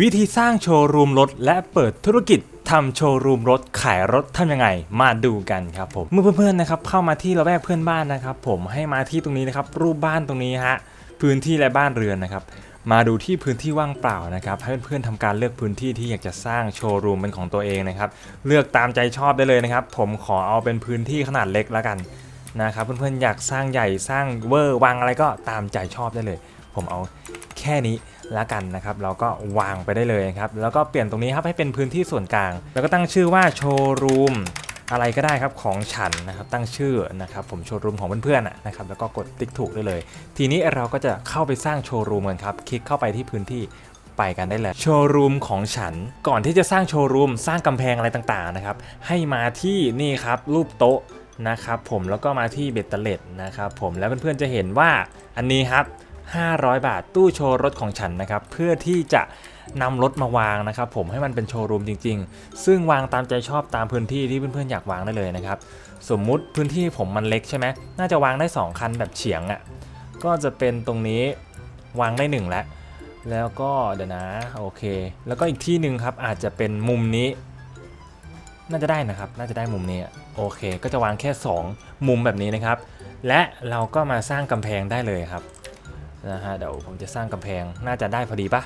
วิธีสร้างโชว์รูมรถ และเปิดธุรกิจทำโชว์รูมรถขายรถทำยังไง มาดูกันครับผมเมื่อเพื่อนๆนะครับเข้ามาที่ละแวกเพื่อนบ้านนะครับ ผมให้มาที่ตรงนี้นะครับ รูปบ้านตรงนี้ฮะพื้นที่และบ้านเรือนนะครับมาดูที่พื้นที่ว่างเปล่านะครับ ให้เพื่อนๆทำการเลือกพื้นที่ที่อยากจะสร้างโชว์รูมเป็นของตัวเองนะครับ เลือกตามใจชอบได้เลยนะครับ ผมขอเอาเป็นพื้นที่ขนาดเล็กแล้วกันนะครับเพื่อนๆอยากสร้างใหญ่สร้างเวอร์วางอะไรก็ตามใจชอบได้เลย ผมเอาแค่นี้แล้วกันนะครับเราก็วางไปได้เลยครับแล้วก็เปลี่ยนตรงนี้ครับให้เป็นพื้นที่ส่วนกลาง แล้วก็ตั้งชื่อว่าโชว์รูมอะไรก็ได้ครับของฉันนะครับตั้งชื่อนะครับผมโชว์รูมของเพื่อนๆนะครับแล้วก็กดติ๊กถูกได้เลย ทีนี้เราก็จะเข้าไปสร้างโชว์รูมกันครับคลิกเข้าไปที่พื้นที่ไปกันได้เลยโชว์รูมของฉันก่อนที่จะสร้างโชว์รูมสร้างกำแพงอะไรต่างๆนะครับให้มาที่นี่ครับรูปโต๊ะนะครับผมแล้วก็มาที่เบตเตอร์เลดนะครับผมแล้วเพื่อนๆจะเห็นว่าอันนี้ครับ 500 บาทตู้โชว์รถของฉันนะครับ เพื่อที่จะนำรถมาวางนะครับ ผมให้มันเป็นโชว์รูมจริง ๆ ซึ่งวางตามใจชอบตามพื้นที่ที่เพื่อนๆอยากวางได้เลยนะครับ สมมุติพื้นที่ผมมันเล็กใช่ไหมน่าจะวางได้ 2 คันแบบเฉียงอะ่ะก็จะเป็นตรงนี้วางได้1แล้วแล้วก็เดี๋ยวนะโอเค แล้วก็อีกที่หนึ่งครับอาจจะเป็นมุมนี้ น่าจะได้นะครับ น่าจะได้มุมนี้โอเค ก็จะวางแค่ 2 มุมแบบนี้นะครับ และเราก็มาสร้างกำแพงได้เลยครับ นะฮะเดี๋ยวผมจะสร้างกำแพงน่าจะได้พอดีปะ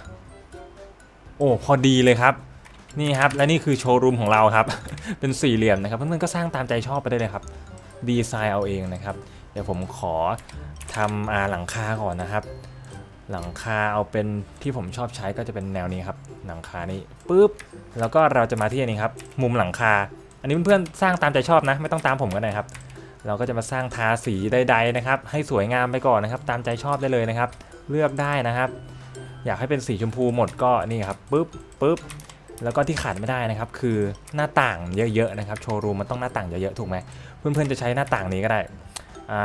โอ้พอดีเลยครับนี่ครับและนี่คือโชว์รูมของเราครับ เป็นสี่เหลี่ยมนะครับเพื่อนๆก็สร้างตามใจชอบไปได้เลยครับดีไซน์เอาเองนะครับ เดี๋ยวผมขอทำอาหลังคาก่อนนะครับ หลังคาเอาเป็นที่ผมชอบใช้ก็จะเป็นแนวนี้ครับหลังคานี้ปุ๊บแล้วก็เราจะมาที่อันนี้ครับมุมหลังคา อันนี้เพื่อนๆสร้างตามใจชอบนะ ไม่ต้องตามผมก็ได้ครับ เราก็จะมาสร้างทาสีใดๆนะครับ ให้สวยงามไปก่อนนะครับ ตามใจชอบได้เลยนะครับ เลือกได้นะครับ อยากให้เป็นสีชมพูหมดก็นี่ครับปุ๊บปุ๊บแล้วก็ที่ขาดไม่ได้นะครับ คือหน้าต่างเยอะๆนะครับโชว์รูมมันต้องหน้าต่างเยอะๆถูกไหมเพื่อนๆจะใช้หน้าต่างนี้ก็ได้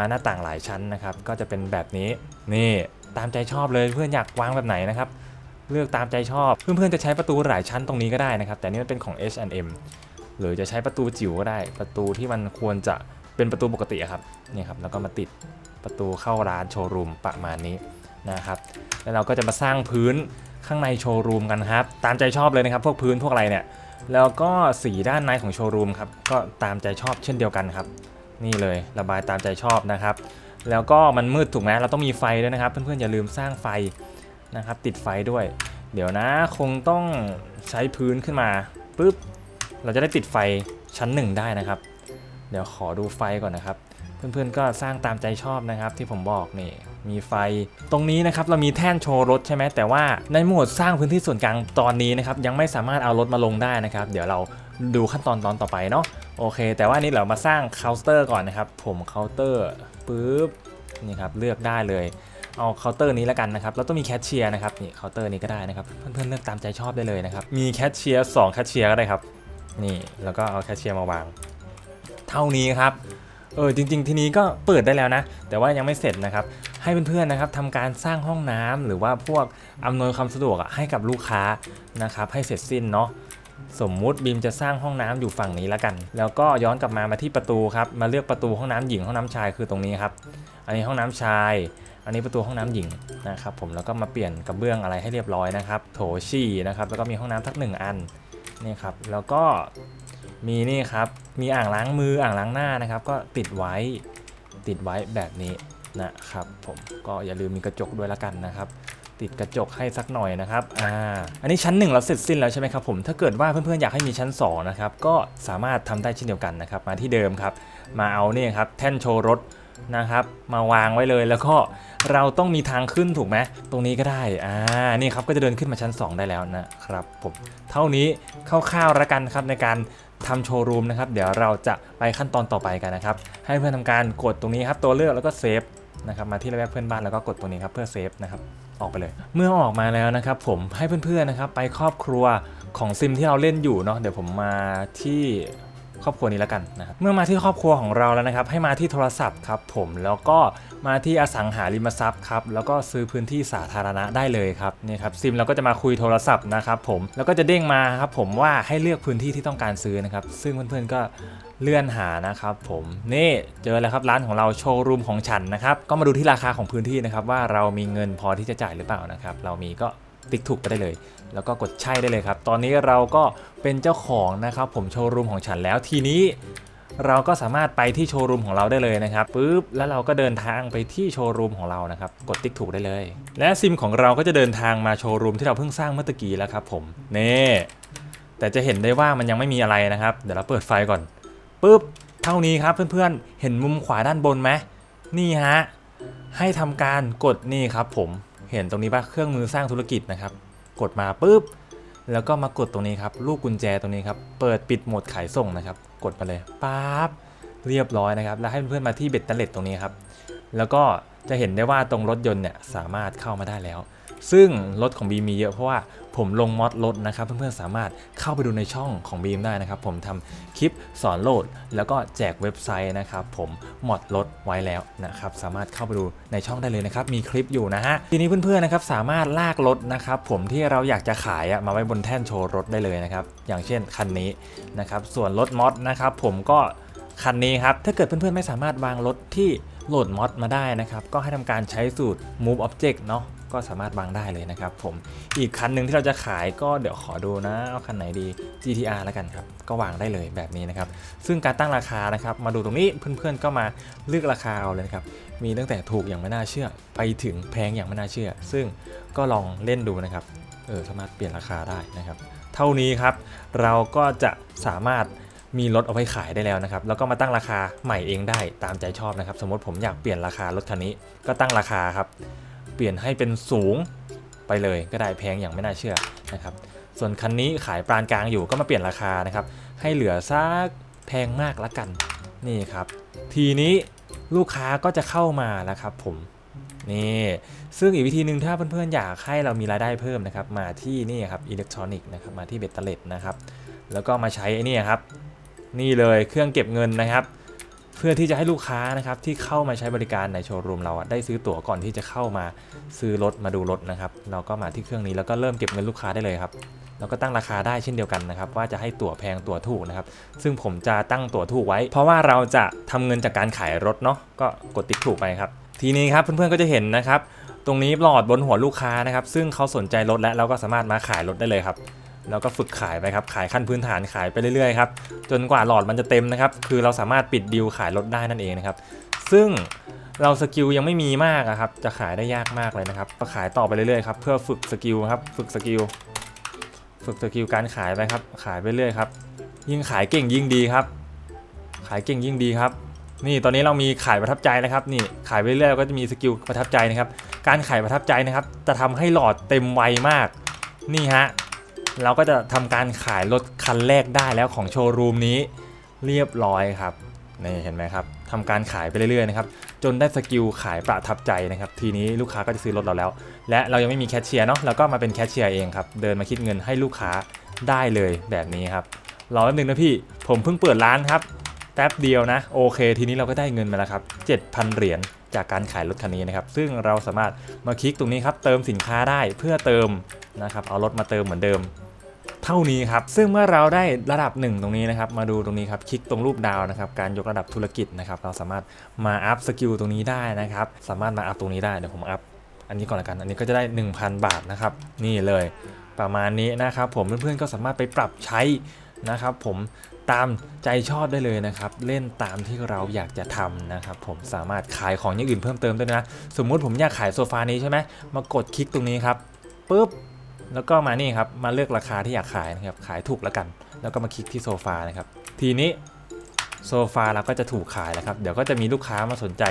หน้าต่างหลายชั้นนะครับ ก็จะเป็นแบบนี้นี่ตามใจชอบเลยเพื่อนอยากวางแบบไหนนะครับ เลือกตามใจชอบ เพื่อนๆจะใช้ประตูหลายชั้นตรงนี้ก็ได้นะครับ แต่นี่มันเป็นของ H&M หรือจะใช้ประตูจิ๋วก็ได้ ประตูที่มันควรจะ เป็นประตูปกติอะครับนี่ครับแล้วก็มาติดประตูเข้าร้านโชว์รูมประมาณนี้นะครับ แล้วเราก็จะมาสร้างพื้นข้างในโชว์รูมกันครับ ตามใจชอบเลยนะครับ พวกพื้นพวกอะไรเนี่ย แล้วก็สีด้านในของโชว์รูมครับ ก็ตามใจชอบเช่นเดียวกันครับ นี่เลยระบายตามใจชอบนะครับ แล้วก็มันมืดถูกไหมเราต้องมีไฟด้วยนะครับ เพื่อนๆอย่าลืมสร้างไฟนะครับ ติดไฟด้วย เดี๋ยวนะคงต้องใช้พื้นขึ้นมาปุ๊บ เราจะได้ติดไฟชั้นหนึ่งได้นะครับ เดี๋ยวขอดูไฟก่อนนะครับ เพื่อนๆก็สร้างตามใจชอบนะครับที่ผมบอกนี่มีไฟตรงนี้นะครับเรามีแท่นโชว์รถใช่ไหมแต่ว่าในโหมดสร้างพื้นที่ส่วนกลางตอนนี้นะครับยังไม่สามารถเอารถมาลงได้นะครับ เดี๋ยวเราดูขั้นตอนตอนต่อไปเนาะโอเค แต่ว่านี่เรามาสร้างเคาน์เตอร์ก่อนนะครับ ผมเคาน์เตอร์ปุ๊บนี่ครับเลือกได้เลยเอาเคาน์เตอร์นี้แล้วกันนะครับเราต้องมีแคชเชียร์นะครับนี่เคาน์เตอร์นี้ก็ได้นะครับเพื่อนๆเลือกตามใจชอบได้เลยนะครับมีแคชเชียร์สองแคชเชียร์ก็ได้ครับนี่แล้วก็เอาแคชเชียร์มาวาง เท่านี้ครับเออจริง ๆ ทีนี้ก็เปิดได้แล้วนะ แต่ว่ายังไม่เสร็จนะครับ ให้เพื่อนๆนะครับทำการสร้างห้องน้ำหรือว่าพวกอำนวยความสะดวกอะให้กับลูกค้านะครับ ให้เสร็จสิ้นเนาะสมมุติบีมจะสร้างห้องน้ำอยู่ฝั่งนี้แล้วกัน แล้วก็ย้อนกลับมามาที่ประตูครับ มาเลือกประตูห้องน้ำหญิงห้องน้ำชายคือตรงนี้ครับ อันนี้ห้องน้ำชาย อันนี้ประตูห้องน้ำหญิงนะครับผมแล้วก็มาเปลี่ยนกระเบื้องอะไรให้เรียบร้อยนะครับ โถฉี่นะครับแล้วก็มีห้องน้ำสักหนึ่งอันนี่ครับแล้วก็ มีนี่ครับ มีอ่างล้างมืออ่างล้างหน้านะครับ ก็ติดไว้ติดไว้แบบนี้นะครับ ผมก็อย่าลืมมีกระจกด้วยละกันนะครับ ติดกระจกให้สักหน่อยนะครับอ่าอันนี้ชั้น 1 เราเสร็จสิ้นแล้วใช่ไหมครับผมถ้าเกิดว่าเพื่อนๆอยากให้มีชั้น2นะครับก็สามารถทำได้เช่นเดียวกันนะครับ มาที่เดิมครับมาเอาเนี่ยครับแท่นโชว์รถนะครับมาวางไว้เลยแล้วก็เราต้องมีทางขึ้นถูกไหมตรงนี้ก็ได้อ่านี่ครับก็จะเดินขึ้นมาชั้น 2 ได้แล้วนะครับผมเท่านี้คร่าวๆแล้วกันครับในการ ทำโชว์รูมนะครับ เดี๋ยวเราจะไปขั้นตอนต่อไปกันนะครับ ให้เพื่อนทำการกดตรงนี้ครับ ตัวเลือกแล้วก็เซฟนะครับ มาที่ระแวกเพื่อนบ้านแล้วก็กดตรงนี้ครับเพื่อเซฟนะครับ ออกไปเลย เมื่อออกมาแล้วนะครับ ผมให้เพื่อนๆนะครับ ไปครอบครัวของซิมที่เราเล่นอยู่เนาะ เดี๋ยวผมมาที่ ครอบครัวนี้แล้วกันนะครับเมื่อมาที่ครอบครัวของเราแล้วนะครับ ให้มาที่โทรศัพท์ครับผมแล้วก็มาที่อสังหาริมทรัพย์ครับแล้วก็ซื้อพื้นที่สาธารณะได้เลยครับนี่ครับซิมเราก็จะมาคุยโทรศัพท์นะครับผมแล้วก็จะเด้งมาครับผมว่าให้เลือกพื้นที่ที่ต้องการซื้อนะครับ ซึ่งเพื่อนๆก็เลื่อนหานะครับผมนี่เจอแล้วครับร้านของเราโชว์รูมของฉันนะครับก็มาดูที่ราคาของพื้นที่นะครับว่าเรามีเงินพอที่จะจ่ายหรือเปล่านะครับเรามีก็ ติ๊กถูกไปได้เลย แล้วก็กดใช่ได้เลยครับ ตอนนี้เราก็เป็นเจ้าของนะครับ ผมโชว์รูมของฉันแล้วทีนี้เราก็สามารถไปที่โชว์รูมของเราได้เลยนะครับปุ๊บแล้วเราก็เดินทางไปที่โชว์รูมของเรานะครับ กดติ๊กถูกได้เลย และซิมของเราก็จะเดินทางมาโชว์รูมที่เราเพิ่งสร้างเมื่อตะกี้แล้วครับผมนี่แต่จะเห็นได้ว่ามันยังไม่มีอะไรนะครับ เดี๋ยวเราเปิดไฟก่อนปุ๊บเท่านี้ครับเพื่อนๆเห็นมุมขวาด้านบนไหมนี่ฮะให้ทำการกดนี่ครับผม เห็นตรงนี้ป่ะเครื่องมือสร้างธุรกิจนะครับ กดมาปุ๊บ แล้วก็มากดตรงนี้ครับลูกกุญแจตรงนี้ครับ เปิดปิดโหมดขายส่งนะครับ กดมาเลยปั๊บเรียบร้อยนะครับ แล้วให้เพื่อนๆมาที่เบ็ดเตล็ดตรงนี้ครับ แล้วก็จะเห็นได้ว่าตรงรถยนต์เนี่ยสามารถเข้ามาได้แล้ว ซึ่งรถของบีมมีเยอะเพราะว่าผมลงมอดรถนะครับ เพื่อนๆสามารถเข้าไปดูในช่องของบีมได้นะครับ ผมทำคลิปสอนโหลด แล้วก็แจกเว็บไซต์นะครับผมมอดรถไว้แล้วนะครับสามารถเข้าไปดูในช่องได้เลยนะครับมีคลิปอยู่นะฮะทีนี้เพื่อนๆนะครับสามารถลากรถนะครับผมที่เราอยากจะขายมาไว้บนแท่นโชว์รถได้เลยนะครับอย่างเช่นคันนี้นะครับส่วนรถมอดนะครับผมก็คันนี้ครับถ้าเกิดเพื่อนๆไม่สามารถวางรถที่โหลดมอดมาได้นะครับก็ให้ทำการใช้สูตร move object เนาะ ก็สามารถวางได้เลยนะครับผมอีกคันหนึ่งที่เราจะขายก็เดี๋ยวขอดูนะเอาคันไหนดี GTR แล้วกันครับก็วางได้เลยแบบนี้นะครับซึ่งการตั้งราคานะครับมาดูตรงนี้เพื่อนๆก็มาเลือกราคาเอาเลยนะครับมีตั้งแต่ถูกอย่างไม่น่าเชื่อ ไปถึงแพงอย่างไม่น่าเชื่อ ซึ่งก็ลองเล่นดูนะครับเออสามารถเปลี่ยนราคาได้นะครับ เท่านี้ครับเราก็จะสามารถมีรถเอาไว้ขายได้แล้วนะครับ แล้วก็มาตั้งราคาใหม่เองได้ตามใจชอบนะครับ สมมติผมอยากเปลี่ยนราคารถคันนี้ ก็ตั้งราคาครับ ปลี่ยนให้เป็นสูงไปเลยก็ได้แพงอย่างไม่น่าเชื่อนะครับ ส่วนคันนี้ขายปานกลางอยู่ก็มาเปลี่ยนราคานะครับ ให้เหลือสักแพงมากละกันนี่ครับ ทีนี้ลูกค้าก็จะเข้ามาแล้วครับผมนี่ซึ่งอีกวิธีหนึ่งถ้าเพื่อนๆอยากให้เรามีรายได้เพิ่มนะครับ มาที่นี่ครับอิเล็กทรอนิกส์นะครับมาที่เบตเตอร์เลตนะครับ แล้วก็มาใช้ไอ้นี่ครับ นี่เลยเครื่องเก็บเงินนะครับ เพื่อที่จะให้ลูกค้านะครับที่เข้ามาใช้บริการในโชว์รูมเราได้ซื้อตั๋วก่อนที่จะเข้ามาซื้อรถมาดูรถนะครับเราก็มาที่เครื่องนี้แล้วก็เริ่มเก็บเงินลูกค้าได้เลยครับแล้วก็ตั้งราคาได้เช่นเดียวกันนะครับ ว่าจะให้ตั๋วแพงตั๋วถูกนะครับ ซึ่งผมจะตั้งตั๋วถูกไว้ เพราะว่าเราจะทำเงินจากการขายรถเนาะก็กดติ๊กถูกไปครับ ทีนี้ครับเพื่อนๆก็จะเห็นนะครับ ตรงนี้หลอดบนหัวลูกค้านะครับ ซึ่งเขาสนใจรถและเราก็สามารถมาขายรถได้เลยครับ แล้วก็ฝึกขายไปครับขายขั้นพื้นฐานขายไปเรื่อยๆครับจนกว่าหลอดมันจะเต็มนะครับ คือเราสามารถปิดดีลขายรถได้นั่นเองนะครับ ซึ่งเราสกิลยังไม่มีมากอะครับจะขายได้ยากมากเลยนะครับก็ขายต่อไปเรื่อยๆครับเพื่อฝึกสกิลครับฝึกสกิลฝึกสกิลการขายไปครับขายไปเรื่อยครับ ยิ่งขายเก่งยิ่งดีครับ ขายเก่งยิ่งดีครับ นี่ตอนนี้เรามีขายประทับใจนะครับ นี่ขายไปเรื่อยก็จะมีสกิลประทับใจนะครับ การขายประทับใจนะครับ จะทำให้หลอดเต็มไวมาก นี่ฮะ เราก็จะทำการขายรถคันแรกได้แล้วของโชว์รูมนี้เรียบร้อยครับนี่เห็นไหมครับทำการขายไปเรื่อยๆนะครับจนได้สกิลขายประทับใจนะครับทีนี้ลูกค้าก็จะซื้อรถเราแล้ว และเรายังไม่มีแคชเชียร์เนาะเราก็มาเป็นแคชเชียร์เองครับเดินมาคิดเงินให้ลูกค้าได้เลยแบบนี้ครับรอแป๊บนึงนะพี่ผมเพิ่งเปิดร้านครับแป๊บเดียวนะโอเค ทีนี้เราก็ได้เงินมาแล้วครับ7,000 เหรียญจากการขายรถคันนี้นะครับซึ่งเราสามารถมาคลิกตรงนี้ครับเติมสินค้าได้เพื่อเติม นะครับ เอารถมาเติมเหมือนเดิม เท่านี้ครับ ซึ่งเมื่อเราได้ระดับหนึ่งตรงนี้นะครับ มาดูตรงนี้ครับ คลิกตรงรูปดาวนะครับ การยกระดับธุรกิจนะครับ เราสามารถมาอัพสกิลตรงนี้ได้นะครับ สามารถมาอัพตรงนี้ได้ เดี๋ยวผมอัพอันนี้ก่อนละกัน อันนี้ก็จะได้ 1,000 บาทนะครับ นี่เลยประมาณนี้นะครับ ผมเพื่อนๆก็สามารถไปปรับใช้นะครับผมตามใจชอบได้เลยนะครับ เล่นตามที่เราอยากจะทำนะครับ ผมสามารถขายของอย่างอื่นเพิ่มเติมได้นะ สมมุติผมอยากขายโซฟานี้ใช่ไหมมากดคลิกตรงนี้ครับปุ๊บ แล้วก็มานี่ครับมาเลือกราคาที่อยากขายนะครับขายถูกแล้วกัน แล้วก็มาคลิกที่โซฟานะครับทีนี้โซฟาเราก็จะถูกขายแล้วครับ เดี๋ยวก็จะมีลูกค้ามาสนใจ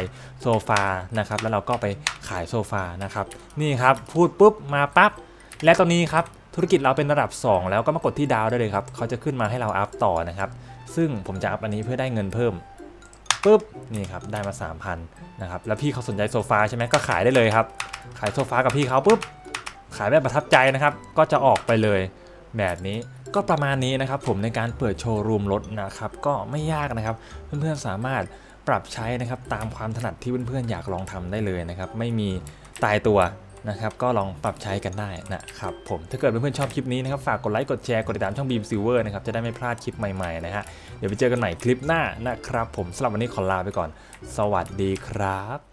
โซฟานะครับ แล้วเราก็ไปขายโซฟานะครับ นี่ครับ พูดปุ๊บมาปั๊บ และตอนนี้ครับ ธุรกิจเราเป็นระดับ 2 แล้วก็มากดที่ดาวได้เลยครับ เขาจะขึ้นมาให้เราอัพต่อนะครับ ซึ่งผมจะอัพอันนี้เพื่อได้เงินเพิ่มปุ๊บ นี่ครับ ได้มา 3,000นะครับ แล้วพี่เขาสนใจโซฟาใช่ไหมก็ขายได้เลยครับ ขายโซฟากับพี่เขาปุ๊บ ขายแบบประทับใจนะครับ ก็จะออกไปเลยแบบนี้ก็ประมาณนี้นะครับผมในการเปิดโชว์รูมรถนะครับก็ไม่ยากนะครับ เพื่อนๆสามารถปรับใช้นะครับตามความถนัดที่เพื่อนๆอยากลองทำได้เลยนะครับไม่มีตายตัวนะครับก็ลองปรับใช้กันได้นะครับผมถ้าเกิดเพื่อนๆชอบคลิปนี้นะครับฝากกดไลค์กดแชร์กดติดตามช่องบีมซิลเวอร์นะครับจะได้ไม่พลาดคลิปใหม่ๆนะฮะเดี๋ยวไปเจอกันใหม่คลิปหน้านะครับผมสำหรับวันนี้ขอลาไปก่อน สวัสดีครับ